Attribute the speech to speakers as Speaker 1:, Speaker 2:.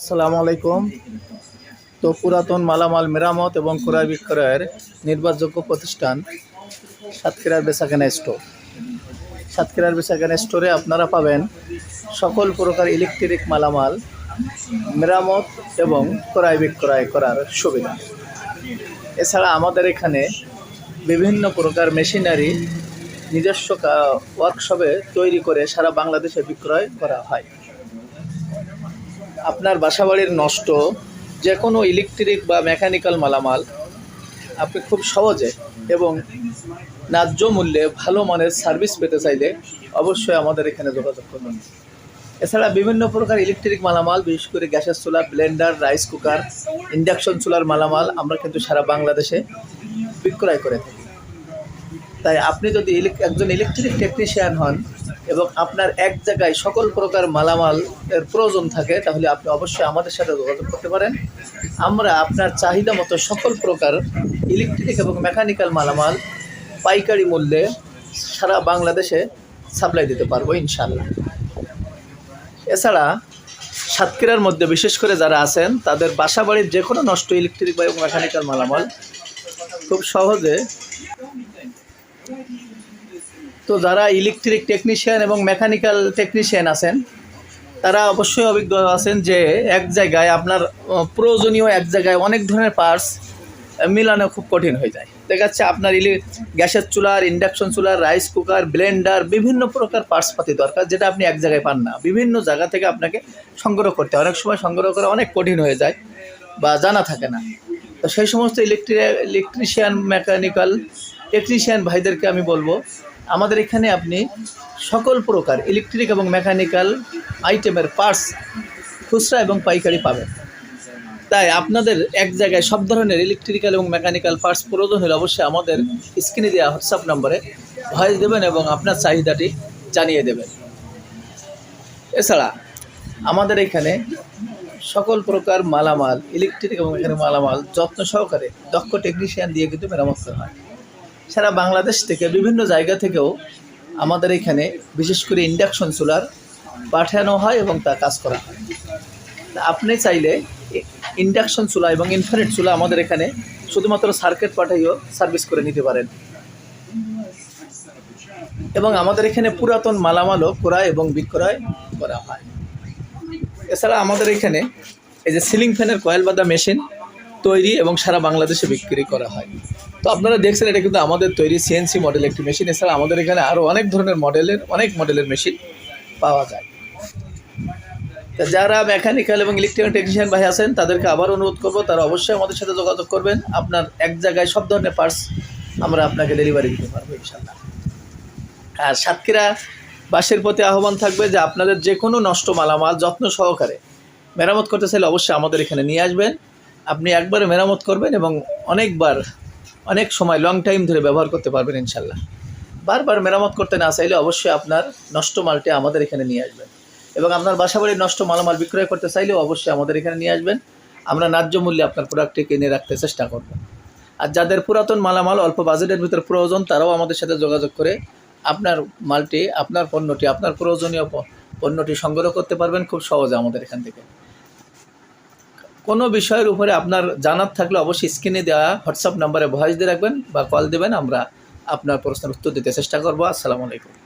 Speaker 1: আসসালামু আলাইকুম। তো পুরাতন মালামাল মেরামত এবং ক্রয় বিক্রয়ের নির্ভরযোগ্য প্রতিষ্ঠান সাতক্ষীরার বেচাকেনা স্টোর সাতক্ষীরার বেচাকেনা স্টোরে আপনারা পাবেন সকল প্রকার ইলেকট্রিক মালামাল মেরামত এবং ক্রয় বিক্রয় করার সুবিধা। এছাড়া আমাদের এখানে বিভিন্ন প্রকার মেশিনারি নিজস্ব ওয়ার্কশপে তৈরি করে সারা বাংলাদেশে বিক্রয় করা হয়। আপনার বাসাবাড়ির নষ্ট যে কোনো ইলেকট্রিক বা মেকানিক্যাল মালামাল, আপনি খুব সহজে এবং ন্যায্য মূল্যে ভালো মানের সার্ভিস পেতে চাইলে অবশ্যই আমাদের এখানে যোগাযোগ করুন। এছাড়া বিভিন্ন প্রকার ইলেকট্রিক মালামাল, বিশেষ করে গ্যাসের চুলা ব্লেন্ডার রাইস কুকার ইন্ডাকশন চুলার মালামাল আমরা কিন্তু সারা বাংলাদেশে বিক্রয় করে থাকি। তাই আপনি যদি একজন ইলেকট্রিক টেকনিশিয়ান হন এবং আপনার এক জায়গায় সকল প্রকার মালামাল এর প্রয়োজন থাকে, তাহলে আপনি অবশ্যই আমাদের সাথে যোগাযোগ করতে পারেন। আমরা আপনার চাহিদা মতো সকল প্রকার ইলেকট্রিক এবং মেকানিক্যাল মালামাল পাইকারি মূল্যে সারা বাংলাদেশে সাপ্লাই দিতে পারব ইনশাল্লাহ এছাড়া সাতক্ষীরার মধ্যে বিশেষ করে যারা আছেন, তাদের বাসা বাড়ির যে কোনো নষ্ট ইলেকট্রিক বা মেকানিক্যাল মালামাল খুব সহজে তো যারা ইলেকট্রিক টেকনিশিয়ান এবং মেকানিক্যাল টেকনিশিয়ান আছেন, তারা অবশ্যই অভিজ্ঞ আছেন যে এক জায়গায় আপনার প্রয়োজনীয় এক জায়গায় অনেক ধরনের পার্টস মিলানো খুব কঠিন হয়ে যায়। দেখা যাচ্ছে আপনার ইলে, গ্যাসের চুলার ইন্ডাকশন চুলার রাইস কুকার ব্লেন্ডার বিভিন্ন প্রকার পার্টস পাতি দরকার, যেটা আপনি এক জায়গায় পান না। বিভিন্ন জায়গা থেকে আপনাকে সংগ্রহ করতে অনেক সময় সংগ্রহ করা অনেক কঠিন হয়ে যায় বা জানা থাকে না। তো সেই সমস্ত ইলেকট্রি ইলেকট্রিশিয়ান মেকানিক্যাল টেকনিশিয়ান ভাইদেরকে আমি বলব আমাদের এখানে আপনি সকল প্রকার ইলেকট্রিক এবং মেকানিক্যাল আইটেমের পার্টস খুচরা এবং পাইকারি পাবেন। তাই আপনাদের এক জায়গায় সব ধরনের ইলেকট্রিক্যাল এবং মেকানিক্যাল পার্টস প্রয়োজন হলে অবশ্যই আমাদের স্ক্রিনে দেওয়া হোয়াটসঅ্যাপ নম্বরে ভয়েস দেবেন এবং আপনার চাহিদাটি জানিয়ে দেবেন। এছাড়া আমাদের এখানে সকল প্রকার মালামাল ইলেকট্রিক এবং এখানে মালামাল যত্ন সহকারে দক্ষ টেকনিশিয়ান দিয়ে কিন্তু মেরামত করা হয়। সারা বাংলাদেশ থেকে, বিভিন্ন জায়গা থেকেও আমাদের এখানে বিশেষ করে ইন্ডাকশন চুলার পাঠানো হয় এবং তা কাজ করা হয়। আপনি চাইলে ইন্ডাকশন চুলা এবং ইনফারেট চুলা আমাদের এখানে শুধুমাত্র সার্কিট পাঠাইও সার্ভিস করে নিতে পারেন। এবং আমাদের এখানে পুরাতন মালামালও ক্রয় এবং বিক্রয় করা হয়। এছাড়া আমাদের এখানে এই যে সিলিং ফ্যানের কয়েল বাঁধা মেশিন তৈরি এবং সারা বাংলাদেশে বিক্রি করা হয়। তো আপনারা দেখছেন এটা কিন্তু আমাদের তৈরি সিএনসি মডেল একটি মেশিন এছাড়া আমাদের এখানে আরও অনেক ধরনের মডেলের অনেক মডেলের মেশিন পাওয়া যায়। তা যারা মেকানিক্যাল এবং ইলেকট্রনিক টেকনিশিয়ান ভাই আছেন, তাদেরকে আবার অনুরোধ করব, তারা অবশ্যই আমাদের সাথে যোগাযোগ করবেন। আপনার এক জায়গায় সব ধরনের পার্টস আমরা আপনাকে ডেলিভারি দিতে পারব ইনশাল্লাহ আর সাতক্ষীরা বাসের প্রতি আহ্বান থাকবে যে আপনাদের যে কোনো নষ্ট মালামাল যত্ন সহকারে মেরামত করতে চাইলে অবশ্যই আমাদের এখানে নিয়ে আসবেন। আপনি একবারে মেরামত করবেন এবং অনেকবার, অনেক সময় লং টাইম ধরে ব্যবহার করতে পারবেন ইনশাল্লাহ বারবার মেরামত করতে না চাইলে অবশ্যই আপনার নষ্ট মালটি আমাদের এখানে নিয়ে আসবেন। এবং আপনার বাসাবাড়ির নষ্ট মালামাল বিক্রয় করতে চাইলেও অবশ্যই আমাদের এখানে নিয়ে আসবেন। আমরা ন্যায্য মূল্যে আপনার প্রোডাক্টটি কিনে রাখতে চেষ্টা করব। আর যাদের পুরাতন মালামাল, অল্প বাজেটের ভিতর প্রয়োজন, তারাও আমাদের সাথে যোগাযোগ করে আপনার মালটি, আপনার পণ্যটি, আপনার প্রয়োজনীয় পণ্যটি সংগ্রহ করতে পারবেন খুব সহজে আমাদের এখান থেকে। কোনো বিষয়ের উপরে আপনার জানার থাকলে অবশ্যই স্ক্রিনে দেওয়া হোয়াটসঅ্যাপ নাম্বারে ভয়েস দিয়ে রাখবেন বা কল দেবেন, আমরা আপনার প্রশ্নের উত্তর দিতে চেষ্টা করব। আসসালামু আলাইকুম।